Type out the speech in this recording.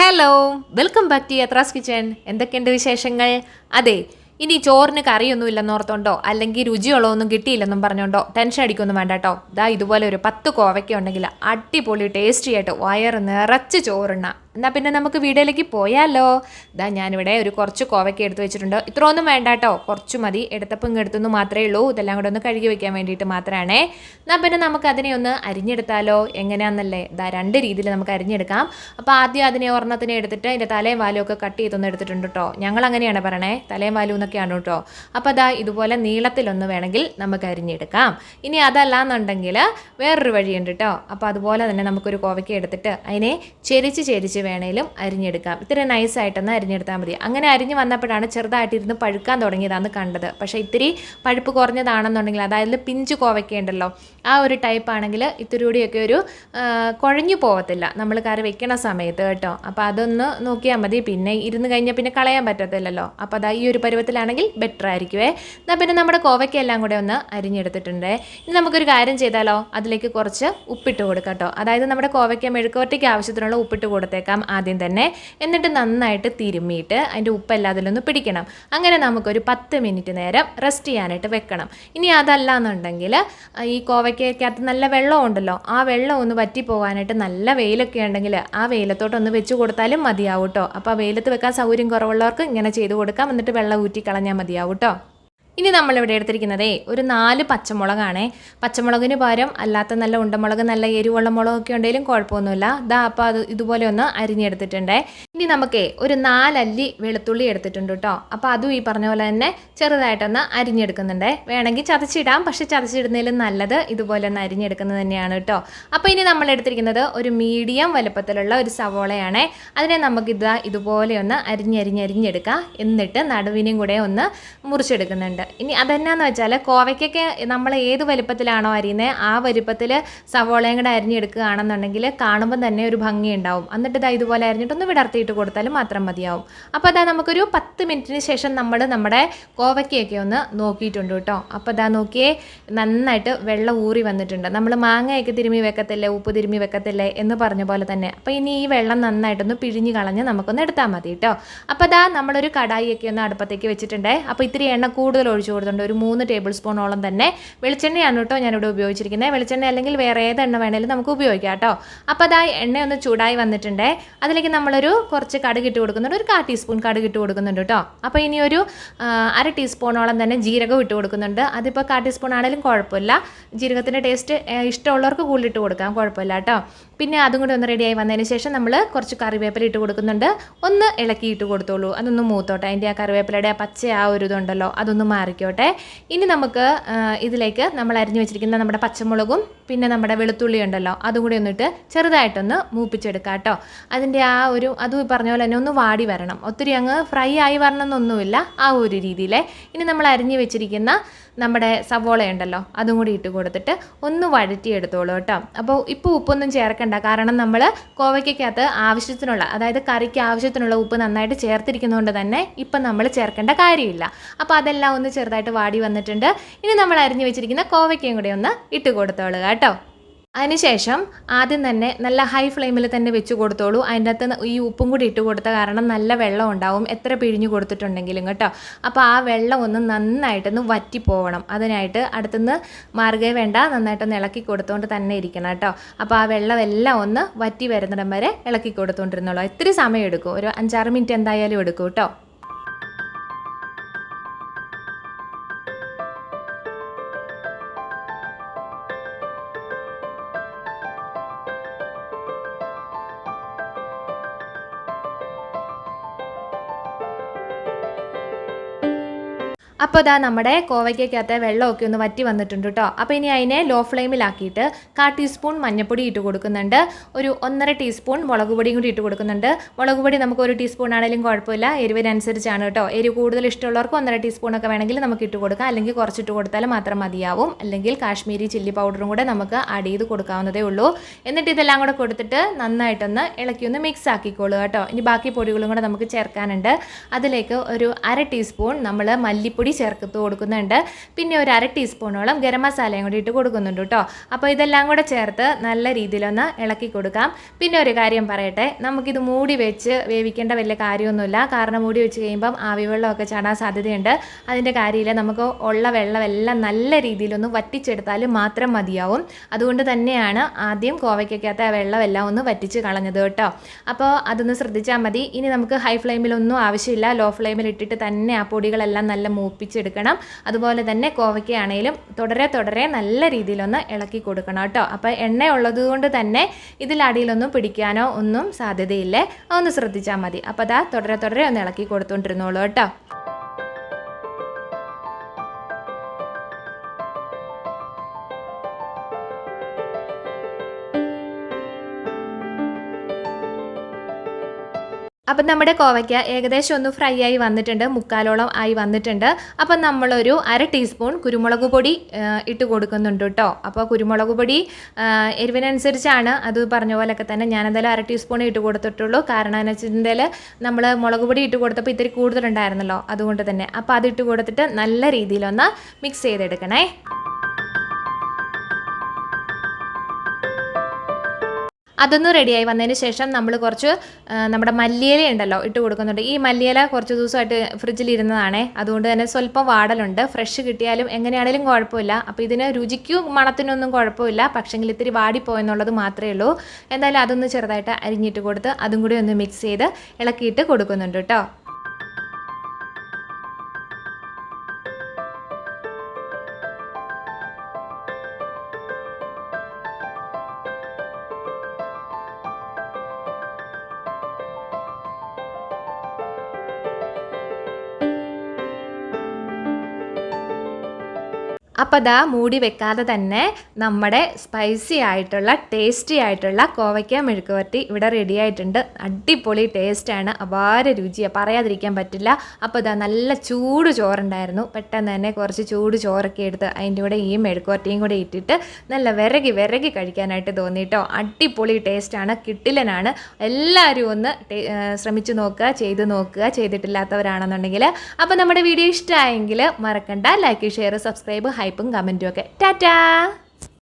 Hello welcome back to Yatra's kitchen എന്തൊക്കെയുണ്ട് വിശേഷങ്ങൾ? അതെ ഇനി ചോറിന് കറിയൊന്നും ഇല്ലെന്ന് ഓർത്തോണ്ടോ? അല്ലെങ്കിൽ രുചിയുള്ളതൊന്നും കിട്ടിയില്ലെന്നും പറഞ്ഞോണ്ടോ? ടെൻഷൻ അടിക്കൊന്നും വേണ്ട കേട്ടോ ദാ ഇതുപോലെ ഒരു പത്ത് കോവയ്ക്ക ഉണ്ടെങ്കിൽ അടിപൊളി ടേസ്റ്റി ആയിട്ട് വയറ് നിറച്ച് ചോറുണ്ണ. എന്നാൽ പിന്നെ നമുക്ക് വീഡിയോയിലേക്ക് പോയാലോ. ഇതാ ഞാനിവിടെ ഒരു കുറച്ച് കോവയ്ക്ക എടുത്ത് വെച്ചിട്ടുണ്ട്. ഇത്ര ഒന്നും വേണ്ട കേട്ടോ. കുറച്ച് മതി. എടുത്തപ്പം ഇങ്ങ് എടുത്തെന്ന് മാത്രമേ ഉള്ളൂ. ഇതെല്ലാം കൂടെ ഒന്ന് കഴുകി വെക്കാൻ വേണ്ടിയിട്ട് മാത്രമാണേ എന്നാൽ പിന്നെ നമുക്ക് അതിനെ ഒന്ന് അരിഞ്ഞെടുത്താലോ? എങ്ങനെയാണെന്നല്ലേ ഇതാ രണ്ട് രീതിയിൽ നമുക്ക് അരിഞ്ഞെടുക്കാം. അപ്പോൾ ആദ്യം അതിനെ ഒരെണ്ണത്തിനെ എടുത്തിട്ട് അതിന്റെ തലയും വാലും ഒക്കെ കട്ട് ചെയ്തൊന്ന് എടുത്തിട്ടുണ്ട് കേട്ടോ. ഞങ്ങൾ അങ്ങനെയാണ് പറയണേ. തലയും വാലും എന്നൊക്കെയാണ് കേട്ടോ. അപ്പോൾ അതാ ഇതുപോലെ നീളത്തിലൊന്ന് വേണമെങ്കിൽ നമുക്ക് അരിഞ്ഞെടുക്കാം. ഇനി അതല്ലാന്നുണ്ടെങ്കിൽ വേറൊരു വഴിയുണ്ട് കേട്ടോ. അപ്പോൾ അതുപോലെ തന്നെ നമുക്കൊരു കോവയ്ക്ക എടുത്തിട്ട് അതിനെ ചെരിച്ച് ചെരിച്ച് വേണേലും അരിഞ്ഞെടുക്കാം. ഇത്തിരി നൈസായിട്ടൊന്ന് അരിഞ്ഞെടുത്താൽ മതി. അങ്ങനെ അരിഞ്ഞ് വന്നപ്പോഴാണ് ചെറുതായിട്ടിരുന്ന് പഴുക്കാൻ തുടങ്ങിയതാണ് കണ്ടത്. പക്ഷേ ഇത്തിരി പഴുപ്പ് കുറഞ്ഞതാണെന്നുണ്ടെങ്കിൽ അതായത് പിഞ്ച് കോവയ്ക്കേണ്ടല്ലോ ആ ഒരു ടൈപ്പ് ആണെങ്കിൽ ഇത്തിരി കൂടിയൊക്കെ ഒരു കുഴഞ്ഞു പോകത്തില്ല നമ്മൾ കറി വെക്കണ സമയത്ത് കേട്ടോ. അപ്പോൾ അതൊന്ന് നോക്കിയാൽ മതി. പിന്നെ ഇരുന്ന് കഴിഞ്ഞാൽ പിന്നെ കളയാൻ പറ്റത്തില്ലല്ലോ. അപ്പോൾ അതാ ഈ ഒരു പരുവത്തിലാണെങ്കിൽ ബെറ്റർ ആയിരിക്കുവേ. എന്നാൽ പിന്നെ നമ്മുടെ കോവയ്ക്കെല്ലാം കൂടെ ഒന്ന് അരിഞ്ഞെടുത്തിട്ടുണ്ട്. ഇനി നമുക്കൊരു കാര്യം ചെയ്താലോ? അതിലേക്ക് കുറച്ച് ഉപ്പിട്ട് കൊടുക്കാം കേട്ടോ. അതായത് നമ്മുടെ കോവയ്ക്ക മെഴുക്കോട്ടയ്ക്ക് ആവശ്യത്തിനുള്ള ഉപ്പിട്ട് കൊടുത്തേക്കാം. ആദ്യം തന്നെ. എന്നിട്ട് നന്നായിട്ട് തിരുമ്മിയിട്ട് അതിന്റെ ഉപ്പ് പിടിക്കണം. അങ്ങനെ നമുക്കൊരു പത്ത് മിനിറ്റ് നേരം റെസ്റ്റ് ചെയ്യാനായിട്ട് വെക്കണം. ഇനി അതല്ല എന്നുണ്ടെങ്കിൽ ഈ കോവയ്ക്കകത്ത് നല്ല വെള്ളം ഉണ്ടല്ലോ. ആ വെള്ളം ഒന്ന് വറ്റി പോകാനായിട്ട് നല്ല വെയിലൊക്കെ ഉണ്ടെങ്കിൽ ആ വെയിലത്തോട്ടൊന്ന് വെച്ച് കൊടുത്താലും മതിയാവും കേട്ടോ അപ്പോൾ വെയിലത്ത് വെക്കാൻ സൗകര്യം കുറവുള്ളവർക്ക് ഇങ്ങനെ ചെയ്ത് കൊടുക്കാം. എന്നിട്ട് വെള്ളം ഊറ്റി കളഞ്ഞാൽ മതിയാവും കേട്ടോ ഇനി നമ്മൾ ഇവിടെ എടുത്തിരിക്കുന്നത് ഒരു നാല് പച്ചമുളകാണേ. പച്ചമുളകിന് പകരം അല്ലാത്ത നല്ല ഉണ്ടമുളക് നല്ല എരിവുള്ള മുളകൊക്കെ ഉണ്ടെങ്കിലും കുഴപ്പമൊന്നുമില്ല. ദാ അപ്പോൾ അത് ഇതുപോലെ ഒന്ന് അരിഞ്ഞെടുത്തിട്ടുണ്ട്. ഇനി നമുക്ക് ഒരു നാലല്ലി വെളുത്തുള്ളി എടുത്തിട്ടുണ്ട് കേട്ടോ. അപ്പോൾ അതും ഈ പറഞ്ഞ പോലെ തന്നെ ചെറുതായിട്ടൊന്ന് അരിഞ്ഞെടുക്കുന്നുണ്ടേ. വേണമെങ്കിൽ ചതച്ചിടാം. പക്ഷെ ചതച്ചിടുന്നതിലും നല്ലത് ഇതുപോലെ ഒന്ന് അരിഞ്ഞെടുക്കുന്നത് തന്നെയാണ് കേട്ടോ. അപ്പോൾ ഇനി നമ്മൾ എടുത്തിരിക്കുന്നത് ഒരു മീഡിയം വലുപ്പത്തിലുള്ള ഒരു സവോളയാണേ. അതിനെ നമുക്കിതാ ഇതുപോലെ ഒന്ന് അരിഞ്ഞരിഞ്ഞരിഞ്ഞെടുക്കാം. എന്നിട്ട് നടുവിനും കൂടെ ഒന്ന് മുറിച്ചെടുക്കുന്നുണ്ട്. ഇനി അതെന്നാന്ന് വെച്ചാൽ കോവയ്ക്കൊക്കെ നമ്മൾ ഏത് വലുപ്പത്തിലാണോ അരിയുന്നത് ആ വലുപ്പത്തിൽ സവോളയും കൂടെ അരിഞ്ഞെടുക്കുകയാണെന്നുണ്ടെങ്കിൽ കാണുമ്പോൾ തന്നെ ഒരു ഭംഗി ഉണ്ടാവും എന്നിട്ട് ഇതാ ഇതുപോലെ അരിഞ്ഞിട്ടൊന്ന് വിടർത്തിയിട്ട് കൊടുത്താലും മാത്രം മതിയാവും. അപ്പോൾ അതാ നമുക്കൊരു പത്ത് മിനിറ്റിന് ശേഷം നമ്മൾ നമ്മുടെ കോവയ്ക്കൊക്കെ ഒന്ന് നോക്കിയിട്ടുണ്ട് കേട്ടോ. അപ്പോൾ അതാ നോക്കിയേ നന്നായിട്ട് വെള്ളം ഊറി വന്നിട്ടുണ്ട്. നമ്മൾ മാങ്ങയൊക്കെ തിരുമ്മി വെക്കത്തില്ലേ ഉപ്പ് തിരുമ്മി വെക്കത്തില്ലേ എന്ന് പറഞ്ഞ പോലെ തന്നെ. അപ്പോൾ ഇനി ഈ വെള്ളം നന്നായിട്ടൊന്ന് പിഴിഞ്ഞ് കളഞ്ഞ് നമുക്കൊന്ന് എടുത്താൽ മതി കേട്ടോ. അപ്പോൾ അതാ നമ്മളൊരു കടായിയൊക്കെ ഒന്ന് അടുപ്പത്തേക്ക് വെച്ചിട്ടുണ്ടേ. അപ്പോൾ ഇത്തിരി എണ്ണ കൂടുതൽ ഒഴിച്ചു കൊടുത്തിട്ടുണ്ട്. ഒരു മൂന്ന് ടേബിൾ സ്പൂണോളം തന്നെ വെളിച്ചെണ്ണയാണ് കേട്ടോ ഞാനിവിടെ ഉപയോഗിച്ചിരിക്കുന്നത്. വെളിച്ചെണ്ണ അല്ലെങ്കിൽ വേറെ ഏത് എണ്ണ വേണേലും നമുക്ക് ഉപയോഗിക്കാം കേട്ടോ. അപ്പോൾ അതാ എണ്ണ ഒന്ന് ചൂടായി വന്നിട്ടുണ്ട്. അതിലേക്ക് നമ്മളൊരു കുറച്ച് കടുക് ഇട്ട് കൊടുക്കുന്നുണ്ട്. ഒരു കാ ടീസ്പൂൺ കടുക് ഇട്ട് കൊടുക്കുന്നുണ്ട് കേട്ടോ. അപ്പോൾ ഇനി ഒരു അര ടീസ്പൂണോളം തന്നെ ജീരകം ഇട്ട് കൊടുക്കുന്നുണ്ട്. അതിപ്പോൾ കാ ടീസ്പൂൺ ആണെങ്കിലും കുഴപ്പമില്ല. ജീരകത്തിന്റെ ടേസ്റ്റ് ഇഷ്ടമുള്ളവർക്ക് കൂടുതലിട്ട് കൊടുക്കാം. കുഴപ്പമില്ല കേട്ടോ. പിന്നെ അതും കൂടി ഒന്ന് റെഡിയായി വന്നതിന് ശേഷം നമ്മൾ കുറച്ച് കറിവേപ്പില ഇട്ട് കൊടുക്കുന്നുണ്ട്. ഒന്ന് ഇളക്കി ഇട്ട് കൊടുത്തോളൂ. അതൊന്ന് മൂത്തോട്ടെ. അതിന്റെ ആ കറിവേപ്പിലയുടെ ആ പച്ച ആ ഒരു ഇതുണ്ടല്ലോ അതൊന്ന് മാറിക്കോട്ടെ. ഇനി നമുക്ക് ഇതിലേക്ക് നമ്മൾ അരിഞ്ഞു വെച്ചിരിക്കുന്ന നമ്മുടെ പച്ചമുളകും പിന്നെ നമ്മുടെ വെളുത്തുള്ളി ഉണ്ടല്ലോ അതും കൂടി ഒന്നിട്ട് ചെറുതായിട്ടൊന്ന് മൂപ്പിച്ചെടുക്കാം കേട്ടോ. അതിന്റെ ആ ഒരു അതും പറഞ്ഞ പോലെ തന്നെ ഒന്ന് വാടി വരണം. ഒത്തിരി അങ്ങ് ഫ്രൈ ആയി വരണമെന്നൊന്നുമില്ല ആ ഒരു രീതിയിലെ. ഇനി നമ്മൾ അരിഞ്ഞു വെച്ചിരിക്കുന്ന നമ്മുടെ സവോള ഉണ്ടല്ലോ അതും കൂടി ഇട്ട് കൊടുത്തിട്ട് ഒന്ന് വഴറ്റിയെടുത്തോളൂ കേട്ടോ. അപ്പോൾ ഇപ്പോൾ ഉപ്പൊന്നും ചേർക്കണ്ട കാരണം നമ്മൾ കോവയ്ക്കകത്ത് ആവശ്യത്തിനുള്ള അതായത് കറിക്ക് ആവശ്യത്തിനുള്ള ഉപ്പ് നന്നായിട്ട് ചേർത്തിരിക്കുന്നതുകൊണ്ട് തന്നെ ഇപ്പം നമ്മൾ ചേർക്കേണ്ട കാര്യമില്ല. അപ്പോൾ അതെല്ലാം ഒന്ന് ചെറുതായിട്ട് വാടി വന്നിട്ടുണ്ട്. ഇനി നമ്മൾ അരിഞ്ഞു വെച്ചിരിക്കുന്ന കോവയ്ക്കയും കൂടി ഒന്ന് ഇട്ട് കൊടുത്തോളുക കേട്ടോ. അതിനുശേഷം ആദ്യം തന്നെ നല്ല ഹൈ ഫ്ലെയിമിൽ തന്നെ വെച്ച് കൊടുത്തോളൂ. അതിന്റെ അകത്ത് ഈ ഉപ്പും കൂടി ഇട്ട് കൊടുത്ത കാരണം നല്ല വെള്ളം ഉണ്ടാവും. എത്ര പിഴിഞ്ഞു കൊടുത്തിട്ടുണ്ടെങ്കിലും കേട്ടോ. അപ്പോൾ ആ വെള്ളം ഒന്ന് നന്നായിട്ടൊന്ന് വറ്റിപ്പോവണം. അതിനായിട്ട് അടുത്തുനിന്ന് മാർഗേ വേണ്ട നന്നായിട്ടൊന്ന് ഇളക്കി കൊടുത്തുകൊണ്ട് തന്നെ ഇരിക്കണം കേട്ടോ. അപ്പോൾ ആ വെള്ളം എല്ലാം ഒന്ന് വറ്റി വരുന്നിടം വരെ ഇളക്കി കൊടുത്തുകൊണ്ടിരുന്നുള്ളൂ ഇത്തിരി സമയം എടുക്കും. ഒരു അഞ്ചാറ് മിനിറ്റ് എന്തായാലും എടുക്കും കേട്ടോ. അപ്പോൾ ഇതാ നമ്മുടെ കോവയ്ക്കകത്തെ വെള്ളമൊക്കെ ഒന്ന് വറ്റി വന്നിട്ടുണ്ട് കേട്ടോ. അപ്പോൾ ഇനി അതിനെ ലോ ഫ്ലെയിമിലാക്കിയിട്ട് കാ ടീസ്പൂൺ മഞ്ഞൾപ്പൊടി ഇട്ട് കൊടുക്കുന്നുണ്ട്. ഒരു ഒന്നര ടീസ്പൂൺ മുളക് പൊടിയും കൂടി ഇട്ട് കൊടുക്കുന്നുണ്ട്. മുളക് പൊടി നമുക്ക് ഒരു ടീസ്പൂൺ ആണെങ്കിലും കുഴപ്പമില്ല. എരിവിനനുസരിച്ചാണ് കേട്ടോ. എരിവ് കൂടുതൽ ഇഷ്ടമുള്ളവർക്ക് ഒന്നര ടീസ്പൂണൊക്കെ വേണമെങ്കിൽ നമുക്ക് ഇട്ട് കൊടുക്കാം. അല്ലെങ്കിൽ കുറച്ചിട്ട് കൊടുത്താൽ മാത്രം മതിയാവും. അല്ലെങ്കിൽ കാശ്മീരി ചില്ലി പൗഡറും കൂടെ നമുക്ക് ആഡ് ചെയ്ത് കൊടുക്കാവുന്നതേ ഉള്ളൂ. എന്നിട്ട് ഇതെല്ലാം കൂടെ കൊടുത്തിട്ട് നന്നായിട്ടൊന്ന് ഇളക്കി ഒന്ന് മിക്സ് ആക്കിക്കോളൂ കേട്ടോ. ഇനി ബാക്കി പൊടികളും കൂടെ നമുക്ക് ചേർക്കാനുണ്ട്. അതിലേക്ക് ഒരു അര ടീസ്പൂൺ നമ്മൾ മല്ലിപ്പൊടി കൂടി ചേർത്ത് കൊടുക്കുന്നുണ്ട്. പിന്നെ ഒരു അര ടീസ്പൂണോളം ഗരം മസാലയും കൂടി ഇട്ട് കൊടുക്കുന്നുണ്ട് കേട്ടോ അപ്പോൾ ഇതെല്ലാം കൂടെ ചേർത്ത് നല്ല രീതിയിലൊന്ന് ഇളക്കി കൊടുക്കാം. പിന്നെ ഒരു കാര്യം പറയട്ടെ നമുക്കിത് മൂടി വെച്ച് വേവിക്കേണ്ട വലിയ കാര്യമൊന്നുമില്ല. കാരണം മൂടി വെച്ച് കഴിയുമ്പം ആവി വെള്ളമൊക്കെ ചാടാൻ സാധ്യതയുണ്ട്. അതിന്റെ കാര്യമില്ല നമുക്ക് ഉള്ള വെള്ളമെല്ലാം നല്ല രീതിയിലൊന്ന് വറ്റിച്ചെടുത്താൽ മാത്രം മതിയാവും. അതുകൊണ്ട് തന്നെയാണ് ആദ്യം കോവയ്ക്കകത്ത് ആ വെള്ളമെല്ലാം ഒന്ന് വറ്റിച്ച് കളഞ്ഞത് കേട്ടോ അപ്പോൾ അതൊന്ന് ശ്രദ്ധിച്ചാൽ മതി. ഇനി നമുക്ക് ഹൈ ഫ്ലെയിമിലൊന്നും ആവശ്യമില്ല. ലോ ഫ്ലെയിമിൽ ഇട്ടിട്ട് തന്നെ ആ പൊടികളെല്ലാം നല്ല മൂപ്പിച്ചെടുക്കണം അതുപോലെ തന്നെ കോവയ്ക്കാണേലും തുടരെ തുടരെ നല്ല രീതിയിലൊന്ന് ഇളക്കി കൊടുക്കണം കേട്ടോ. അപ്പോൾ എണ്ണ ഉള്ളതുകൊണ്ട് തന്നെ ഇതിലടിയിലൊന്നും പിടിക്കാനോ ഒന്നും സാധ്യതയില്ലേ. അതൊന്ന് ശ്രദ്ധിച്ചാൽ മതി. അപ്പോൾ അതാ തുടരെ തുടരെ ഒന്ന് ഇളക്കി കൊടുത്തുകൊണ്ടിരുന്നോളൂ കേട്ടോ. അപ്പം നമ്മുടെ കോവയ്ക്ക ഏകദേശം ഒന്ന് ഫ്രൈ ആയി വന്നിട്ടുണ്ട് മുക്കാലോളം ആയി വന്നിട്ടുണ്ട്. അപ്പം നമ്മളൊരു അര ടീസ്പൂൺ കുരുമുളക് പൊടി ഇട്ട് കൊടുക്കുന്നുണ്ട് കേട്ടോ. അപ്പോൾ കുരുമുളക് പൊടി എരിവിനനുസരിച്ചാണ്. അത് പറഞ്ഞ പോലെയൊക്കെ തന്നെ ഞാനെന്തായാലും അര ടീസ്പൂൺ ഇട്ട് കൊടുത്തിട്ടുള്ളൂ. കാരണം എന്ന് വെച്ചിട്ടുണ്ടെങ്കിൽ നമ്മൾ മുളക് പൊടി ഇട്ട് കൊടുത്തപ്പോൾ ഇത്തിരി കൂടുതലുണ്ടായിരുന്നല്ലോ അതുകൊണ്ട് തന്നെ. അപ്പോൾ അത് ഇട്ട് കൊടുത്തിട്ട് നല്ല രീതിയിലൊന്ന് മിക്സ് ചെയ്തെടുക്കണേ. അതൊന്ന് റെഡിയായി വന്നതിന് ശേഷം നമ്മൾ കുറച്ച് നമ്മുടെ മല്ലിയില ഉണ്ടല്ലോ ഇട്ട് കൊടുക്കുന്നുണ്ട്. ഈ മല്ലിയില കുറച്ച് ദിവസമായിട്ട് ഫ്രിഡ്ജിൽ ഇരുന്നതാണേ അതുകൊണ്ട് തന്നെ സ്വല്പം വാടലുണ്ട്. ഫ്രഷ് കിട്ടിയാലും എങ്ങനെയാണേലും കുഴപ്പമില്ല. അപ്പോൾ ഇതിന് രുചിക്കും മണത്തിനൊന്നും കുഴപ്പമില്ല. പക്ഷെങ്കിൽ ഇത്തിരി വാടിപ്പോയെന്നുള്ളത് മാത്രമേ ഉള്ളൂ. എന്തായാലും അതൊന്ന് ചെറുതായിട്ട് അരിഞ്ഞിട്ട് കൊടുത്ത് അതും കൂടി ഒന്ന് മിക്സ് ചെയ്ത് ഇളക്കിയിട്ട് കൊടുക്കുന്നുണ്ട് കേട്ടോ. അപ്പോൾ അതാ മൂടി വെക്കാതെ തന്നെ നമ്മുടെ സ്പൈസി ആയിട്ടുള്ള ടേസ്റ്റി ആയിട്ടുള്ള കോവയ്ക്ക മെഴുക്കുവരട്ടി ഇവിടെ റെഡി ആയിട്ടുണ്ട്. അടിപൊളി ടേസ്റ്റാണ് അപാര രുചിയാണ് പറയാതിരിക്കാൻ പറ്റില്ല. അപ്പോൾ അതാ നല്ല ചൂട് ചോറുണ്ടായിരുന്നു. പെട്ടെന്ന് തന്നെ കുറച്ച് ചൂട് ചോറൊക്കെ എടുത്ത് അതിന്റെ കൂടെ ഈ മെഴുക്കുവരട്ടിയും കൂടെ ഇട്ടിട്ട് നല്ല വിറകി വിറകി കഴിക്കാനായിട്ട് തോന്നിയിട്ടോ അടിപൊളി ടേസ്റ്റാണ് കിട്ടിലനാണ് എല്ലാവരും ഒന്ന് ശ്രമിച്ചു നോക്കുക ചെയ്ത് നോക്കുക. ചെയ്തിട്ടില്ലാത്തവരാണെന്നുണ്ടെങ്കിൽ അപ്പോൾ നമ്മുടെ വീഡിയോ ഇഷ്ടമായെങ്കിൽ മറക്കണ്ട. ലൈക്ക് ഷെയർ സബ്സ്ക്രൈബ് ഹൈപ്പും കമന്റും ഒക്കെ. ടാറ്റാ!